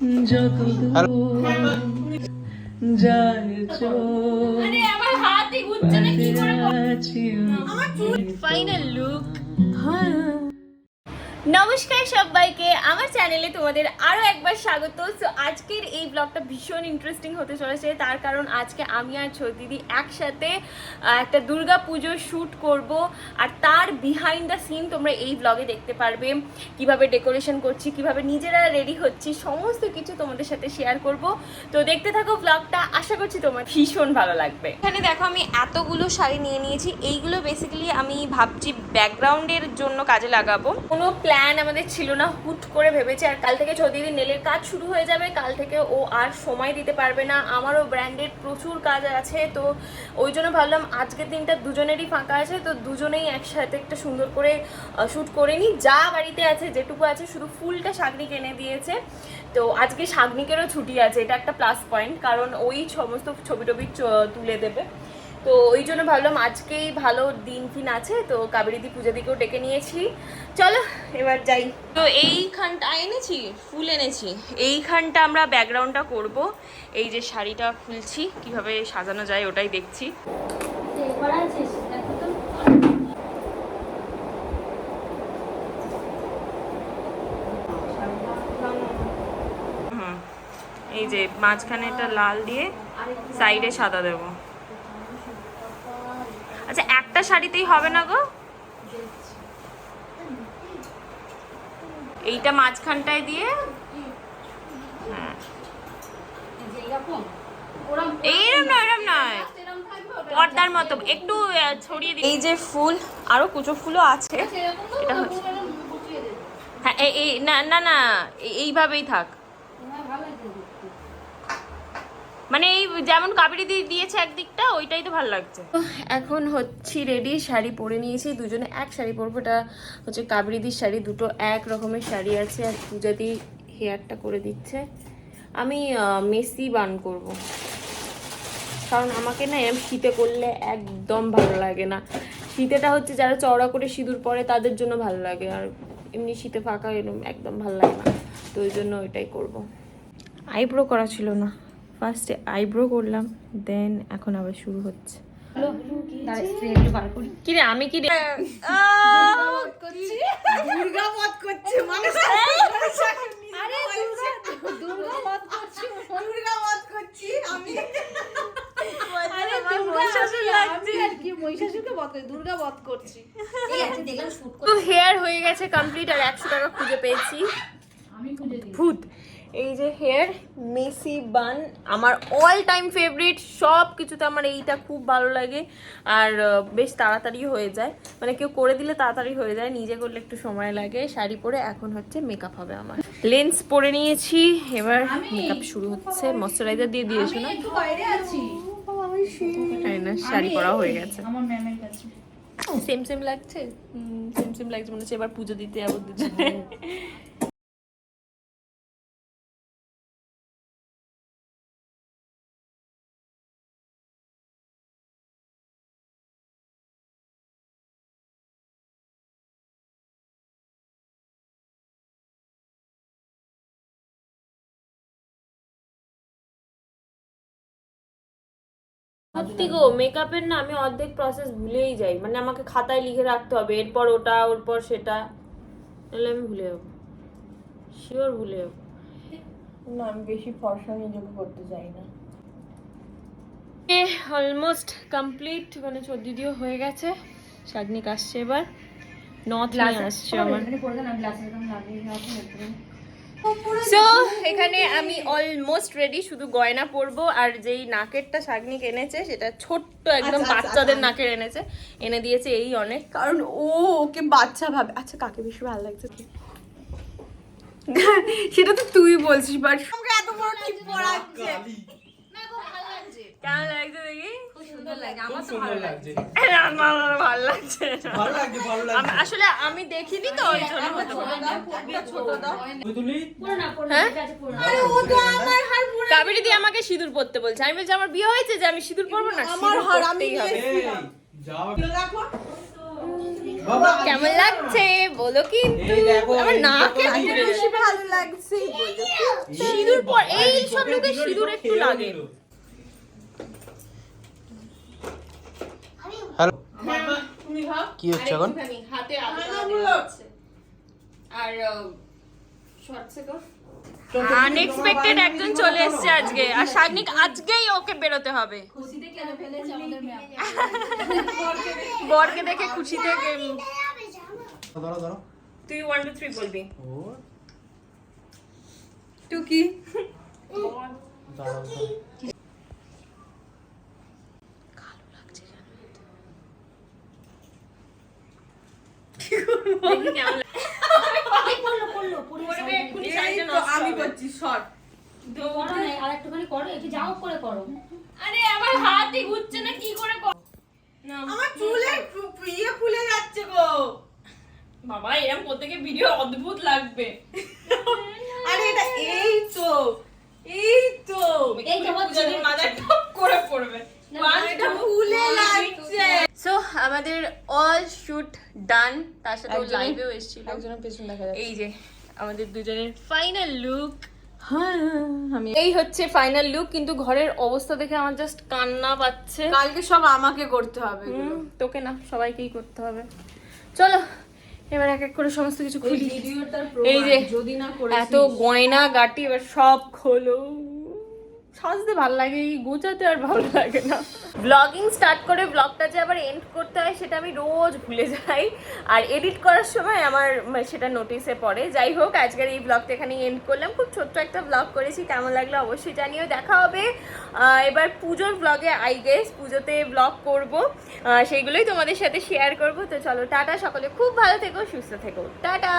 যত দূর যায় চোখ আরে আমার হাতই ঘুরছে না কি করে আছি ফাইনাল লুক নমস্কার সবাইকে আমার চ্যানেলে তোমাদের আরও একবার স্বাগত। সো আজকের এই ব্লগটা ভীষণ ইন্টারেস্টিং হতে চলেছে। তার কারণ আজকে আমি আর দিদি একসাথে একটা দুর্গা পুজোর শ্যুট করব। আর তার বিহাইন্ড দ্য সিন তোমরা এই ব্লগে দেখতে পারবে। কীভাবে ডেকোরেশন করছি কীভাবে নিজেরা রেডি হচ্ছি সমস্ত কিছু তোমাদের সাথে শেয়ার করব। তো দেখতে থাকো ব্লগটা আশা করছি তোমার ভীষণ ভালো লাগবে। এখানে দেখো আমি এতগুলো শাড়ি নিয়ে নিয়েছি। এইগুলো বেসিক্যালি আমি ভাবছি ব্যাকগ্রাউন্ডের জন্য কাজে লাগাবো। কোনো প্ল্যান আমাদের ছিল না, হুট করে ভেবেছি আর কাল থেকে চৌদিদির নেলের কাজ শুরু হয়ে যাবে, কাল থেকে ও আর সময় দিতে পারবে না। আমারও ব্র্যান্ডেড প্রচুর কাজ আছে, তো ওই জন্য ভাবলাম আজকের দিনটা দুজনেরই ফাঁকা আছে, তো দুজনেই একসাথে একটা সুন্দর করে শ্যুট করে নিই। যা বাড়িতে আছে, যেটুকু আছে, শুধু ফুলটা শাগনিক এনে দিয়েছে। তো আজকে শাগনিকেরও ছুটি আছে, এটা একটা প্লাস পয়েন্ট কারণ ওই সমস্ত ছবি টবি তুলে দেবে। তো ওই জন্য ভাবলাম আজকেই ভালো দিন ফিন আছে, তো কাবেরিদি পূজা দিকেও ডেকে নিয়েছি। চলো, এবার যাই। তো এইখানটা এনেছি, ফুল এনেছি। এইখানটা আমরা ব্যাকগ্রাউন্ডটা করব, এই যে শাড়িটা খুলছি, কীভাবে সাজানো যায় ওটাই দেখছি। এই যে মাঝখানে একটা লাল দিয়ে সাইডে সাদা দেবো। আচ্ছা একটা শাড়িতেই হবে না গো? এইটা মাঝখানটায় দিয়ে? হ্যাঁ। এইরকম নয় এরকম নয়। পর্দার মতো। একটু ছড়িয়ে দিই এই যে ফুল আরও কুচো ফুলও আছে। এটা হচ্ছে। হ্যাঁ এই- না না না এই- এইভাবেই থাক। মানে এই যেমন কাবেরি দিয়ে দিয়েছে একদিকটা ওইটাই তো ভালো লাগছে। এখন হচ্ছি রেডি শাড়ি পরে নিয়েছি দুজনে এক শাড়ি পরবো এটা হচ্ছে কাবেরিদির শাড়ি দুটো এক রকমের শাড়ি আছে আর পূজাদি হেয়ারটা করে দিচ্ছে। আমি মেসি বান করব। কারণ আমাকে না এরম শীতে করলে একদম ভালো লাগে না। শীতেটা হচ্ছে যারা চওড়া করে সিঁদুর পরে তাদের জন্য ভালো লাগে আর এমনি শীতে ফাঁকা এরম একদম ভালো লাগে না। তো ওই জন্য ওইটাই করব। আইব্রো করা ছিল না। ফার্স্টে আইব্রো করলাম দেন এখন আবার শুরু হচ্ছে। কি রে আমি কি তো হেয়ার হয়ে গেছে কমপ্লিট আর একশো টাকা খুঁজে পেয়েছি। ভূত। এই যে হেয়ার মেসি বান আমার অল টাইম ফেভারিট সব কিছুতে আমার এইটা খুব ভালো লাগে। আর বেশ তাড়াতাড়ি হয়ে যায়। মানে কেউ করে দিলে তাড়াতাড়ি হয়ে যায় নিজে করলে একটু সময় লাগে। শাড়ি পরে এখন হচ্ছে মেকআপ হবে আমার। লেন্স পরে নিয়েছি এবার মেকআপ শুরু হচ্ছে। ময়শ্চারাইজার দিয়ে দিয়েছ না? একটু বাইরে আছি। তাই না? শাড়ি পরা হয়ে গেছে। আমার ম্যামের কাছে। সেম সেম লাগছে? সেম সেম লাগছে। মনে হচ্ছে এবার পুজো দিতে যাব দুজনে। সত্যি গো মেকআপের না আমি অর্ধেক প্রসেস ভুলেই যাই। মানে আমাকে খাতায় লিখে রাখতে হবে এরপর ওটা ওরপর সেটা। নাহলে আমি ভুলে যাব। শিওর ভুলে যাব। না আমি বেশি ফর্সা নিজেকে করতে চাই না। এ অলমোস্ট কমপ্লিট মানে চোদ্দিদিও হয়ে গেছে। শাগনিক আসছে এবার। নথ নিয়ে আসছে আমার। সো এখানে আমি অলমোস্ট রেডি শুধু গয়না পরবো আর যেই নাকেরটা শাগনিক এনেছে সেটা ছোট্ট একদম বাচ্চাদের নাকের এনেছে এনে দিয়েছে এই অনেক। কারণ ও ওকে বাচ্চা ভাবে আচ্ছা কাকে বেশি ভালো লাগছে? সেটা তো তুই বলছিস বাট আমাকে এত বড় টিপ পড়াচ্ছে? কেমন লাগছে? দেখি সুন্দর লাগে আমার তো সুন্দর লাগছে। আমার ভালো লাগছে। ভালো লাগছে ভালো লাগছে। আসলে আমি দেখিনি তো ওই জন্য। ছোট দাও হ্যাঁ? আরে ও তো আমার হার পুরো কাবেরি দিয়ে আমাকে সিঁদুর পরতে বলছে। আমি বলছি আমার বিয়ে হয়েছে যে আমি সিঁদুর পরবো না? আমার সিঁদুর হার আমি কেমন লাগছে বলো কিন্তু। আমার নাকে। দেখো। ভালো লাগছে। সিঁদুর পর এই সব লোকের সিঁদুর একটু লাগে। হ্যালো তুমি কি হচ্ছে এখন? হাতে আর আনএক্সপেক্টেড একজন চলে এসেছে আজকে। আর শাগনিক আজকেই ওকে বেরোতে হবে। বরকে দেখে। খুশিতে কে- ধরো ধরো তুই ওয়ান টু থ্রি বলবি। তুই কি আরে আমার হাতই ঘুরছে না কি করে কর- আমার চুলে ফুলে যাচ্ছে গো বাবা এরকম প্রত্যেকে ভিডিও অদ্ভুত লাগবে। আরে এটা এই তো এই তো। এই টপ করে পড়বে এটা ফুলে লাগছে সো আমাদের অল শুট ডান তার সাথে লাইভেও এসেছিল। একজনের পেছন দেখা যাচ্ছে। এই যে আমাদের দুজনের ফাইনাল লুক হ্যাঁ আমি এই হচ্ছে ফাইনাল লুক কিন্তু ঘরের অবস্থা দেখে আমার জাস্ট কান্না পাচ্ছে। কালকে সব আমাকে করতে হবে তোকে না সবাইকেই করতে হবে। চলো এবার এক এক করে সমস্ত কিছু খুলি। এই যে যদি না এত গয়না গাটি এবার সব খোলো। সাজতে ভালো লাগে এই গোছাতে আর ভালো লাগে না। ব্লগিং স্টার্ট করে ব্লগটা যে আবার এন্ড করতে হয় সেটা আমি রোজ ভুলে যাই। আর এডিট করার সময় আমার উম, সেটা নোটিসে পড়ে। যাই হোক আজকের এই ব্লগটা এখানে এন্ড করলাম। খুব ছোট্ট একটা ব্লগ করেছি কেমন লাগল অবশ্যই জানিও। দেখা হবে এবার পুজোর ব্লগে আই গেস পুজোতে ব্লগ করব। সেইগুলোই তোমাদের সাথে শেয়ার করব। তো চলো টাটা সকলে। খুব ভালো থেকো সুস্থ থেকো। টাটা!